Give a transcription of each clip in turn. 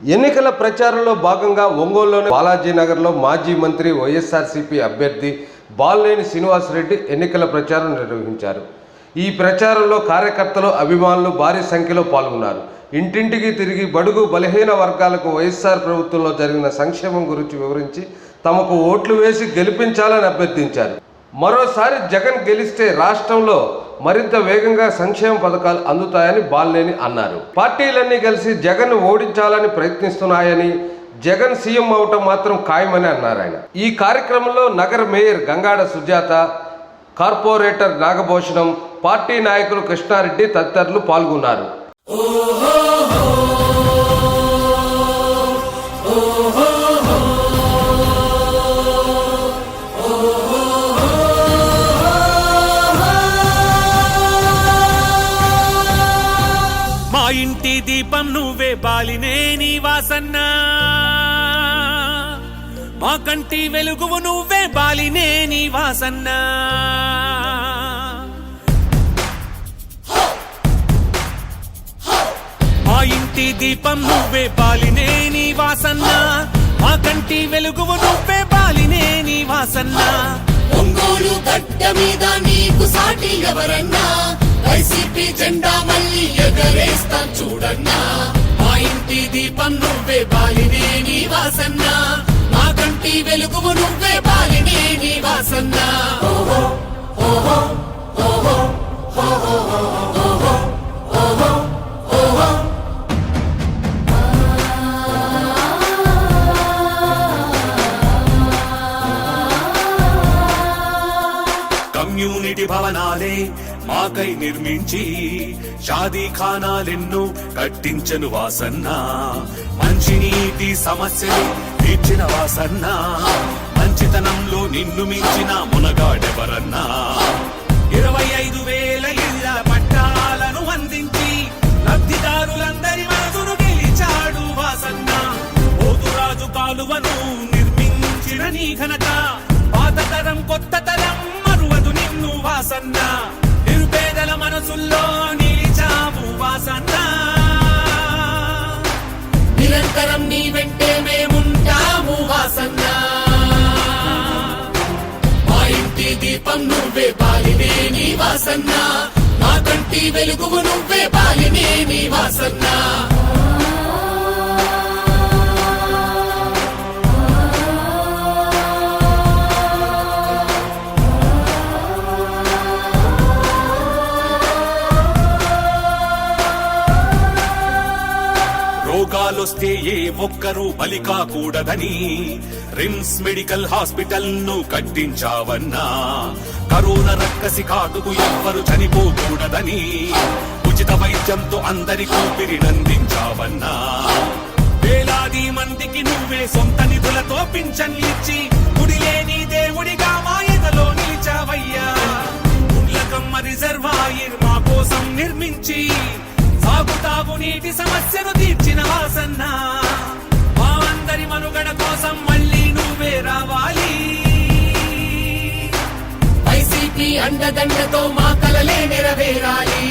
ఎన్నికల ప్రచారంలో భాగంగా ఒంగోలులోని బాలాజీ నగర్లో మాజీ మంత్రి వైఎస్ఆర్సీపీ అభ్యర్థి బాలినేని శ్రీనివాసరెడ్డి ఎన్నికల ప్రచారం నిర్వహించారు. ఈ ప్రచారంలో కార్యకర్తలు అభిమానులు భారీ సంఖ్యలో పాల్గొన్నారు. ఇంటింటికి తిరిగి బడుగు బలహీన వర్గాలకు వైఎస్ఆర్ ప్రభుత్వంలో జరిగిన సంక్షేమం గురించి వివరించి తమకు ఓట్లు వేసి గెలిపించాలని అభ్యర్థించారు. మరోసారి జగన్ గెలిస్తే రాష్ట్రంలో మరింత వేగంగా సంక్షేమ పథకాలు అందుతాయని బాలినేని అన్నారు. పార్టీలన్నీ కలిసి జగన్ ఓడించాలని ప్రయత్నిస్తున్నాయని జగన్ సీఎం అవటం మాత్రం ఖాయమని అన్నారు ఆయన. ఈ కార్యక్రమంలో నగర mayor Gangada Sujatha corporator Nagabhushanam party నాయకులు కృష్ణారెడ్డి తదితరులు పాల్గొన్నారు. దీపం నువ్వే బాలినే నీ వాసన్నా. మా కంటి వెలుగువు నువ్వే బాలినే నీ వాసన్నా. మా ఇంటి దీపం నువ్వే బాలినే నీ వాసన్నా. మా కంటి వెలుగువు నువ్వే బాలినే నీ వాసన్నా. ఒంగోలు గడ్డ మీద నీకు సాటి ఎవరన్నా? వైసీపీ జెండా మళ్ళీ ఎగరేస్తాం చూడన్నా. మా ఇంటి దీపం నువ్వే బాలినే నీ వాసన్నా మా కంటి వెలుగు నువ్వే బాలినే నీ వాసన్నా ఓహో ఓహో ఓహో ఓహో. మాకై నిర్మించి షాదీ ఖానాలెన్నో కట్టించను వాసన్న. మంచినీటి సమస్యలు తీర్చిన వాసన్న. మంచితనంలో నిన్ను మించిన మునగాడెవరన్నా. ఇరవై ఐదు వేల ఇళ్ళ పట్టాలను అందించి లబ్ధిదారులందరి మనసును గెలిచాడు వాసన్న. పోతురాజు కాలువను నిర్మించిన నీ ఘనత. పాత తరం కొత్త తరం మరువదు నిన్ను వాసన్నా. మనసుల్లో నిలిచావు వాసన్న నిరంతరం నీ వెంటే మేముంటాము వాసన్నా మా ఇంటి దీపం నువ్వే పాలినే నీ వాసన్న నా కంటి వెలుగు నువ్వే పాలినే నీ వాసన్నా రోగాలొస్తే ఏ ఒక్కరూ బలి కాకూడదని రిమ్స్ మెడికల్ హాస్పిటల్ను కట్టించావన్నా. కరోనా రక్కసి కాటుకు ఎవ్వరు చనిపోకూడదని ఉచిత వైద్యంతో అందరి నందించావన్నా వేలాది మందికి నువ్వే సొంత నిధులతో పింఛన్లు ఇచ్చి గుడిలేని దేవుడిగా మాయదలో నిలిచావయ్యా. గుండ్లకమ్మ రిజర్వాయర్ మా కోసం నిర్మించి సాగుతాగు నీటి సమస్యను తీర్చిన వాసన్న. మా అందరి మనుగడ కోసం మళ్ళీ నువ్వే రావాలి. వైసీపీ అండదండతో మా కలలే నెరవేరాలి.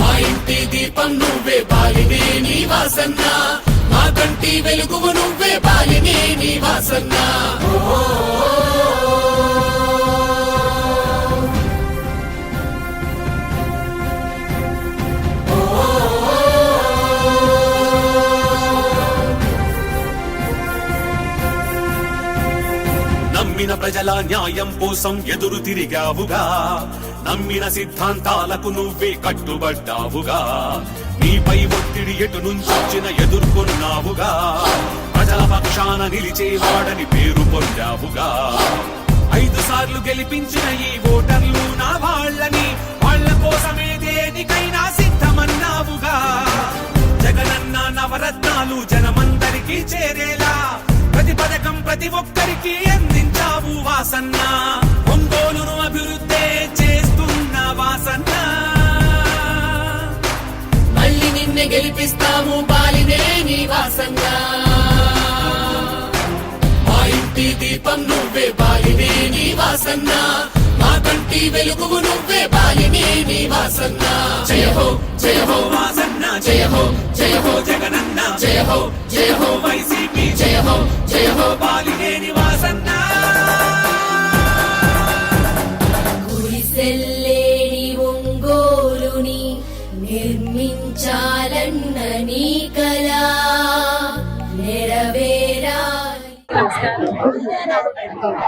మా ఇంటి దీపం నువ్వే బాలినే నీ వాసన్న. మా కంటి వెలుగు నువ్వే బాలినే నీ వాసన్నా. నమ్మిన ప్రజల న్యాయం కోసం ఎదురు తిరిగావుగా. నమ్మిన సిద్ధాంతాలకు నువ్వే కట్టుబడ్డావుగా. నీపై ఒత్తిడి ఎటు నుంచొచ్చిన ఎదుర్కొన్నావుగా. ప్రజల పక్షాన నిలిచేవాడని పేరు పొందావుగా. ఐదు సార్లు గెలిపించిన ఈ ఓటర్లు నా వాళ్ళని వాళ్ళ కోసమే దేనికైనా సిద్ధమన్నావుగా. జగనన్న నవరత్నాలు జనమందరికీ చేరేలా ప్రతి పథకం ప్రతి ఒక్కరికి అందించావు వాసన్న. ఒంగోలును అభివృద్ధి చేస్తున్న వాసన్న. మళ్ళీ నిన్నే గెలిపిస్తాము బాలినే నీ వాసన్నా. మా ఇంటి దీపం నువ్వే బాలినే నీ వాసన్నా. మా వెలుగు ఇంటి వెలుగువు నువ్వే బాలినేని వాసన్న. జయ హో జయ హో వాసన్న జయ హో జయ హో జగనన్న. జయ హో జయ హో వైసీపీ. జయ హో జయ హో బాలినేని వాసన్న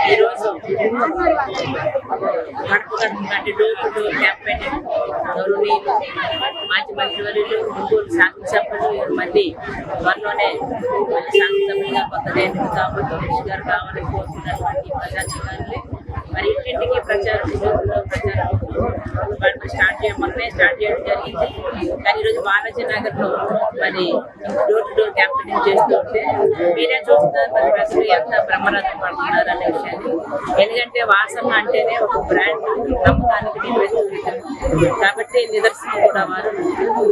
ఈరోజు గడప గడప డోర్ టు డోర్ గౌరవనీయులు మాజీ మంత్రివర్యులు ఒంగోలు శాసనసభ్యులు మంది త్వరలోనే మళ్ళీ శాసనసభ్యులుగా కొంత ఎన్నిక కాబట్టి గారు కావాలని కోరుతున్నటువంటి ప్రజాధికారులు మరి ఇంటింటికి ప్రచారం ప్రచారం వాళ్ళు స్టార్ట్ చేయడం మొన్ననే స్టార్ట్ చేయడం జరిగింది. కానీ ఈరోజు బాలాజీ నగర్లో మరి డోర్ టు డోర్ క్యాంపెయినింగ్ చేస్తుంటే మీరే చూస్తున్నారు మరి ప్రజలు ఎంత బ్రహ్మరథం పడుతున్నారు అనే విషయాన్ని. ఎందుకంటే వాసన అంటేనే ఒక బ్రాండ్ నమ్మకానికి కాబట్టి నిదర్శనం కూడా వారు.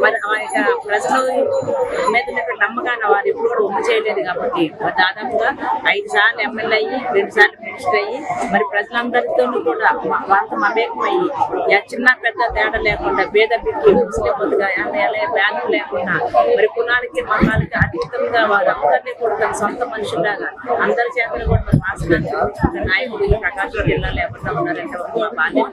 మరి ఆ యొక్క ప్రజలు మీద నమ్మకాన్ని వారు ఎప్పుడు కూడా ఉమ్మ చేయలేదు కాబట్టి దాదాపుగా ఐదు సార్లు ఎమ్మెల్యే అయ్యి రెండు సార్లు మినిస్టర్ అయ్యి మరి ప్రజలందరితో కూడా వాళ్ళతో మమేకమయ్యి యా చిన్న పెద్ద తేడా లేకుండా పేద బిడ్డలు ముస్లిం బతుగా బ్యానం లేకుండా మరి కులానికి మతాలకి అతీతంగా వారు అందరినీ కూడా తన సొంత మనుషులాగా అందరి చేతలు కూడా మరి వాసన నాయకుడు ప్రకాశం జిల్లా లేకుండా ఉన్నారంటే మా బాల్య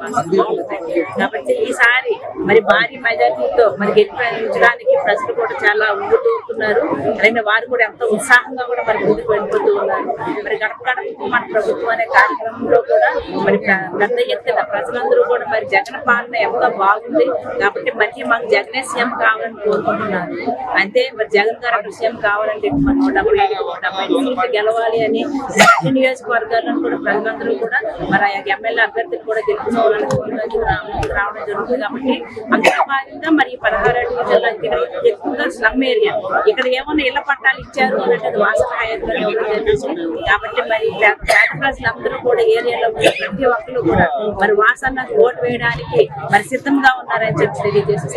కాబట్టి ఈసారి మరి భారీ మెజార్టీతో మరి గెలిపించడానికి ప్రజలు కూడా చాలా ఊరుతూరుతున్నారు అలాగే వారు కూడా ఎంతో ఉత్సాహంగా కూడా మరి ముందుకు వెళ్ళిపోతూ ఉన్నారు. మరి గడప గడపకు మన ప్రభుత్వం అనే కార్యక్రమంలో కూడా మరి ప్ర- పెద్ద ఎత్తున ప్రజలందరూ కూడా మరి జగన్ పాలన ఎంతో బాగుంది. కాబట్టి మళ్ళీ మాకు జగనే సీఎం కావాలని కోరుకుంటున్నారు. అంతే మరి జగన్ గారు అక్కడ సీఎం కావాలంటే మనం డెబ్బై ఐదు డెబ్బై ఐదు సీట్లు గెలవాలి అని అన్ని నియోజకవర్గాలను కూడా ప్రజలందరూ కూడా మరి ఆ ఎమ్మెల్యే అభ్యర్థులు కూడా గెలుపుకోవాలని రావడం జరుగుతుంది. కాబట్టి అందులో భాగంగా మరి పదహారు డివిజన్లో ఎక్కువగా స్లమ్ ఏరియా. ఇక్కడ ఏమైనా ఇళ్ళ పట్టాలు ఇచ్చారు అనేది వాసన కాబట్టి మరి పేద ప్రజలందరూ కూడా ఏరియాలో ప్రతి ఒక్కరు కూడా మరి వాసన ఓటు వేయడానికి మరి సిద్ధంగా ఉన్నారని చెప్పి తెలియజేసి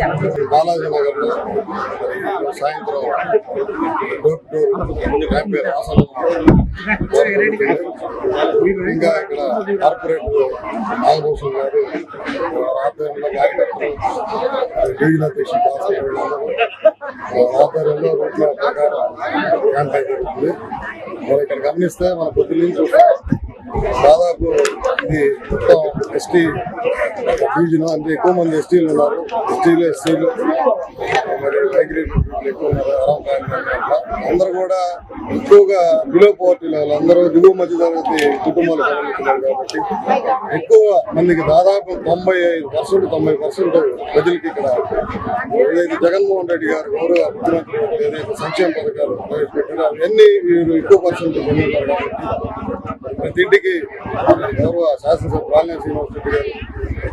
ఇంకా ఇక్కడ కార్పొరేట్ నాగభూషణ్ గారు ఆధ్వర్యంలో కార్యకర్తలు డివిజన్ అధ్యక్షుడు ఆధ్వర్యంలో ప్రకారం క్యాంపెయిన్ జరుగుతుంది. మరి ఇక్కడ గమనిస్తే మన పొద్దు నుంచి దాదాపు ఇది మొత్తం ఎస్టీ రీజన్ అంటే ఎక్కువ మంది ఎస్టీలు ఉన్నారు. ఎస్టీలు ఎస్సీలు. మరి మైగ్రేట్ ఎక్కువ ఉన్నారు. అరవై అట్లా. అందరూ కూడా ఎక్కువగా బిలో పోవర్టీ లెవెల్ అందరూ దిగువ మధ్య తరగతి కుటుంబాలు సంబంధించినారు కాబట్టి ఎక్కువ మందికి దాదాపు తొంభై ఐదు పర్సెంట్ తొంభై పర్సెంట్ ప్రజలకి ఇక్కడ ఏదైతే జగన్మోహన్ రెడ్డి గారు గౌరవ ముఖ్యమంత్రి ఏదైతే సంక్షేమ పథకాలు ప్రవేశపెట్టారో అవన్నీ వీరు ఎక్కువ పర్సెంట్ పొందుతారు కాబట్టి ప్రతి ఇంటికి గౌరవ శాసనసభ బాలినేని శ్రీనివాస్ రెడ్డి గారు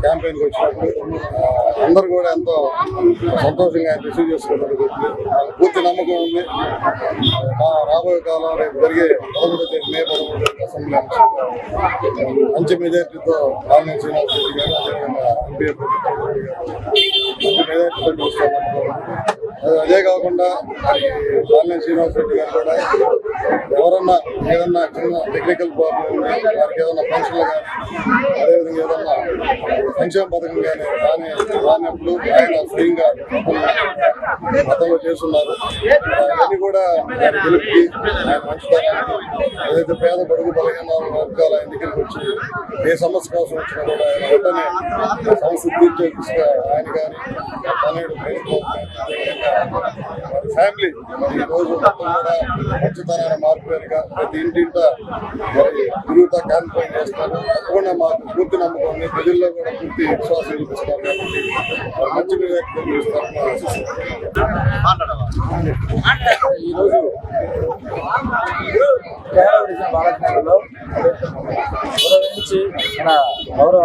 క్యాంపెయిన్కి వచ్చినప్పుడు అందరూ కూడా ఎంతో సంతోషంగా ఆయన రిసీవ్ చేసుకున్నారు. పూర్తి నమ్మకం ఉంది. రాబోయే కాలం రేపు జరిగే పదకొండో తేదీ మే పదకొండో తేదీ అసెంబ్లీ మంచి మెజార్టీతో బాలినేని శ్రీనివాస్ రెడ్డి గారు అదేవిధంగా ఎంపీ మంచి మెజార్టీతో గెలుస్తారు అదే- కాకుండా మరి శ్రీనివాస్ రెడ్డి గారు కూడా ఎవరన్నా ఏదన్నా చిన్న టెక్నికల్ ప్రాబ్లం వారికి ఏదన్నా పెన్షన్లు కానీ అదేవిధంగా ఏదన్నా సంక్షేమ పథకం కానీ రాని రానప్పుడు ఆయన ఫ్రీగా గతంలో చేస్తున్నారు. అవన్నీ కూడా ఆయన గెలుపుకి ఆయన మంచితనానికి ఏదైతే పేద బడుగు బలహీన వర్గాలు ఆయన దగ్గరికి వచ్చి ఏ సమస్య కోసం వచ్చినా కూడా ఆయన వెంటనే సమస్య తీర్చే దిశగా ఆయన కానీ తనయుడు ఫ్యామిలీ ఈరోజు రోజు మొత్తం కూడా మంచితనాన్ని మార్పుగా ప్రతి ఇంటింట మరి తిరుగుతా క్యాంపెయిన్ చేస్తారు. తప్పకుండా మాకు పూర్తి నమ్మకం ఉంది. ప్రజల్లో కూడా పూర్తి విశ్వాసం చూపిస్తారు కాబట్టి మంచి మెజార్టీతో గెలుస్తారని ఈరోజు కేరళ నుంచి మన గౌరవ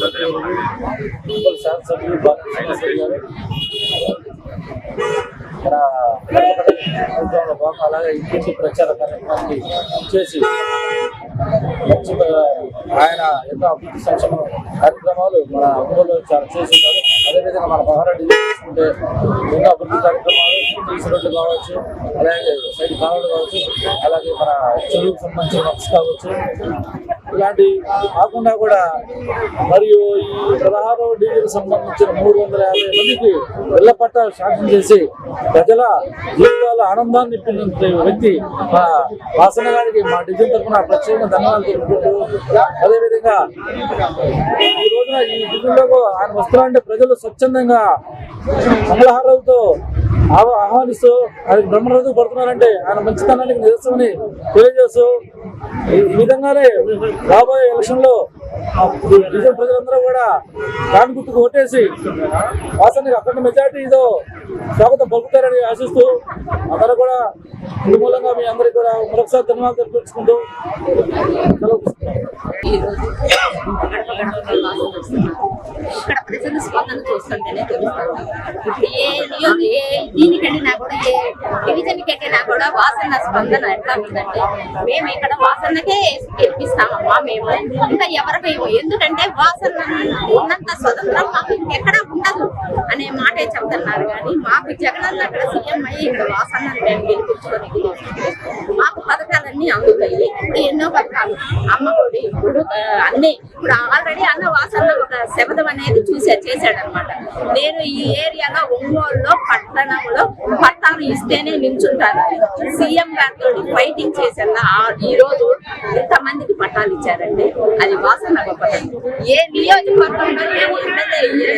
సభ్యులు శాసనసభ్యులు మన అలాగే ఇంటింటి ప్రచార కార్యక్రమాన్ని చేసి మంచి ఆయన ఎన్నో అభివృద్ధి సంక్షేమ కార్యక్రమాలు మన ఒంగోలు చాలా చేస్తున్నారు అదేవిధంగా మన మహారాష్ట్ర తీసుకుంటే ఎన్నో అభివృద్ధి కార్యక్రమాలు తీసి రోడ్లు కావచ్చు అలాగే సైడ్ కాలువలు కావచ్చు అలాగే మన చెరువుకు సంబంధించిన వర్క్స్ కావచ్చు ఇలాంటి కాకుండా కూడా మరియు ఈ పదహారవ డిగ్రీకి సంబంధించిన మూడు వందల యాభై మందికి ఇళ్ళ పట్టాలు శాంక్షన్ చేసి ప్రజల జీవితాల ఆనందాన్ని పొందిన వ్యక్తి మా వాసన గారికి మా డివిజన్ తరఫున ప్రత్యేకంగా ధన్యవాదాలు తెలుపుకుంటూ అదేవిధంగా ఈ రోజున ఈ డివిజన్లో ఆయన వస్తున్నారంటే ప్రజలు స్వచ్ఛందంగా మంగళహారాలతో ఆహ్వానిస్తూ ఆయన బ్రహ్మరథం పడుతున్నారంటే ఆయన మంచితనానికి నిదర్శనని తెలియజేస్తూ ఈ విధంగానే రాబోయే ఎలక్షన్ లో ప్రజలందరూ కూడా దాని గుర్తుకు ఓటేసి వాస్తవానికి అక్కడ మెజార్టీతో స్వాగతం పలుకుతారని ఆశిస్తూ అందరూ కూడా ఇందు మూలంగా మీ అందరికీ కూడా మరొకసారి ధన్యవాదాలు తెలిపించుకుంటూ వాసన ఇక్కడ ప్రజల స్పందన చూస్తుంటేనే తెలుస్తుంది ఇప్పుడు ఏ ఏ కూడా ఏ డివిజన్కి వెళ్ళినా కూడా వాసన స్పందన ఎట్లా ఉందంటే మేము ఇక్కడ వాసనకే గెలిపిస్తామమ్మా మేము. ఇంకా ఎవరికి ఎందుకంటే వాసన ఉన్నంత స్వతంత్రం మాకు ఇంకెక్కడా ఉండదు అనే మాటే చెప్తున్నారు. కానీ మాకు జగనన్న అక్కడ సీఎం అయ్యి ఇక్కడ వాసన మేము గెలిపించుకొని మాకు పథకాలన్నీ అందుతాయి. ఇప్పుడు ఎన్నో పథకాలు. అమ్మఒడి ఇప్పుడు అన్ని. ఇప్పుడు ఆల్రెడీ అన్న వాసన ఒక శబదం అనేది చూసే చేశాడు అనమాట నేను ఈ ఏరియాలో ఒంగోలులో పట్టణంలో పట్టాలు ఇస్తేనే నిల్చుంటాను సీఎం గారితో ఫైటింగ్ చేశాను ఈ రోజు ఇంతమందికి పట్టాలు ఇచ్చారంటే అది వాసన గొప్పతనం ఏ నియోజకవర్గంలో ఏ ఎమ్మెల్యే ఏ